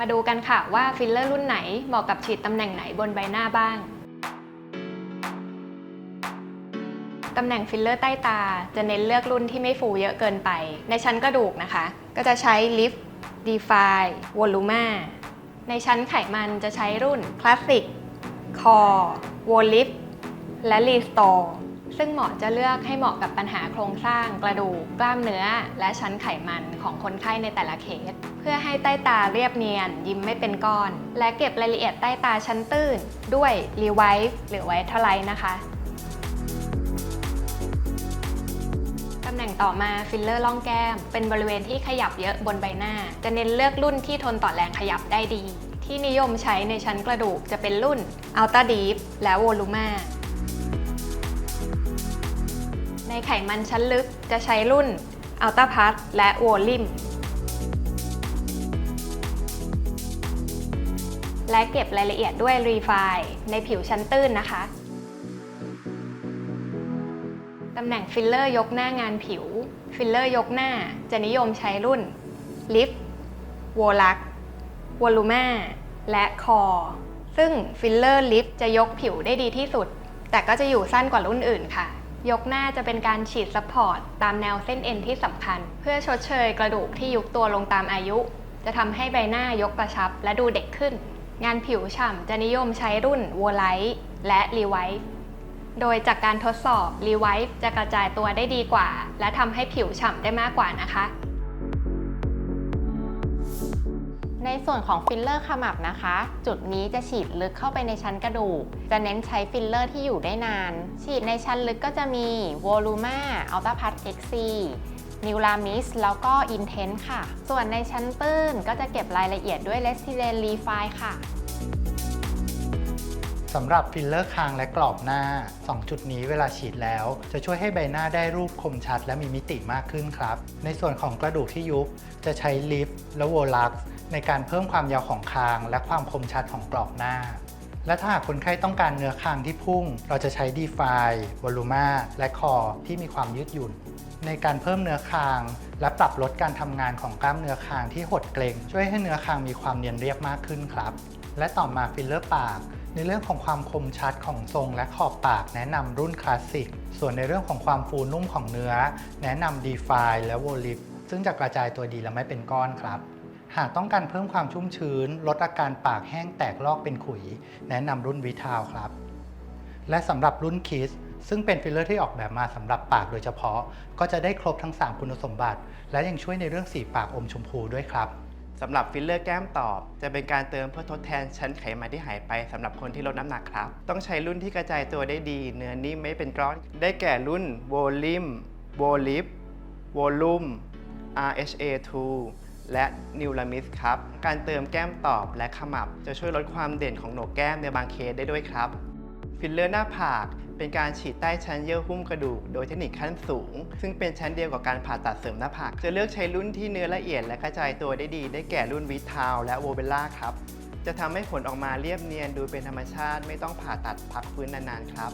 มาดูกันค่ะว่าฟิลเลอร์รุ่นไหนเหมาะกับฉีดตำแหน่งไหนบนใบหน้าบ้าง ตำแหน่งฟิลเลอร์ใต้ตาจะเน้นเลือกรุ่นที่ไม่ฟูเยอะเกินไป ในชั้นกระดูกนะคะ ก็จะใช้ลิฟ Defy Voluma ในชั้นไขมันจะใช้รุ่น Classic Core v o l i f และ Restore ซึ่งหมอจะเลือกให้เหมาะกับปัญหาโครงสร้าง กระดูก กล้ามเนื้อ และชั้นไขมันของคนไข้ในแต่ละเคส เพื่อให้ใต้ตาเรียบเนียน ยิ้มไม่เป็นก้อน และเก็บรายละเอียดใต้ตาชั้นตื้น ด้วย Revive หรือ Vitalite นะคะตำแหน่งต่อมาฟิลเลอร์ล่องแก้ม เป็นบริเวณที่ขยับเยอะบนใบหน้า จะเน้นเลือกรุ่นที่ทนต่อแรงขยับได้ดี ที่นิยมใช้ในชั้นกระดูกจะเป็นรุ่น Ultra Deep และ Voluma ในไขมันชั้นลึกจะใช้รุ่น Ultra Plus และ Volume และเก็บรายละเอียดด้วย Refine ในผิวชั้นตื้นนะคะ ตำแหน่งฟิลเลอร์ยกหน้างานผิว ฟิลเลอร์ยกหน้าจะนิยมใช้รุ่นลิฟโวลักวอลูมาและคอ ซึ่งฟิลเลอร์ลิฟจะยกผิวได้ดีที่สุด แต่ก็จะอยู่สั้นกว่ารุ่นอื่นค่ะ ยกหน้าจะเป็นการฉีดซัพพอร์ตตามแนวเส้นเอ็นที่สำคัญ เพื่อชดเชยกระดูกที่ยุบตัวลงตามอายุ จะทำให้ใบหน้ายกกระชับและดูเด็กขึ้น งานผิวฉ่ำจะนิยมใช้รุ่นวัวไลท์และรีไวท์โดยจากการทดสอบรีไวท์จะกระจายตัวได้ดีกว่า และทำให้ผิวฉ่ำได้มากกว่านะคะ ในส่วนของฟิลเลอร์ขมับนะคะ จุดนี้จะฉีดลึกเข้าไปในชั้นกระดูก จะเน้นใช้ฟิลเลอร์ที่อยู่ได้นาน ฉีดในชั้นลึกก็จะมี Voluma Ultra Plus XC n e w l a m i s แล้วก็ Intense ค่ะ ส่วนในชั้นตื้นก็จะเก็บรายละเอียดด้วย r e s i l e n Refine ค่ะสำหรับฟิลเลอร์คางและกรอบหน้า 2 จุดนี้เวลาฉีดแล้ว จะช่วยให้ใบหน้าได้รูปคมชัดและมีมิติมากขึ้นครับ ในส่วนของกระดูกที่ยุบจะใช้ลิฟต์และโวลักซ์ ในการเพิ่มความยาวของคาง และความคมชัดของกรอบหน้า และถ้าหากคนไข้ต้องการเนื้อคางที่พุ่ง เราจะใช้ Defy Voluma และ Core ที่มีความยืดหยุ่น ในการเพิ่มเนื้อคาง และปรับลดการทำงานของกล้ามเนื้อคางที่หดเกร็ง ช่วยให้เนื้อคางมีความเนียนเรียบมากขึ้นครับ และต่อมาฟิลเลอร์ปากในเรื่องของความคมชัดของทรงและขอบปากแนะนำรุ่นคลาสสิก ส่วนในเรื่องของความฟูนุ่มของเนื้อ แนะนำ Defy และ v o l i p ซึ่งจะกระจายตัวดีและไม่เป็นก้อนครับ หากต้องการเพิ่มความชุ่มชื้น ลดอาการปากแห้งแตกลอกเป็นขุย แนะนำรุ่นวิทาวครับ และสำหรับรุ่นคิสซึ่งเป็นฟิลเลอร์ที่ออกแบบมาสำหรับปากโดยเฉพาะ ก็จะได้ครบทั้ง 3 คุณสมบัติ และยังช่วยในเรื่องสีปากอมชมพูด้วยครับสำหรับฟิลเลอร์แก้มตอบ จะเป็นการเติมเพื่อทดแทนชั้นไขมันที่หายไปสำหรับคนที่ลดน้ำหนักครับ ต้องใช้รุ่นที่กระจายตัวได้ดี เนื้อนิ่มไม่เป็นก้อน ได้แก่รุ่น v o l i m v o l i p Volume RHA2 และ n e w l a m i s ครับ การเติมแก้มตอบและขมับ จะช่วยลดความเด่นของโหนกแก้มในบางเคสได้ด้วยครับ ฟิลเลอร์หน้าผาก เป็นการฉีดใต้ชั้นเยื่อหุ้มกระดูก โดยเทคนิคขั้นสูง ซึ่งเป็นชั้นเดียวกับการผ่าตัดเสริมหน้าผาก จะเลือกใช้รุ่นที่เนื้อละเอียดและกระจายตัวได้ดี ได้แก่รุ่นวิทาวและโวเบล่าครับ จะทำให้ผลออกมาเรียบเนียนดูเป็นธรรมชาติ ไม่ต้องผ่าตัดพักฟื้นนานๆครับ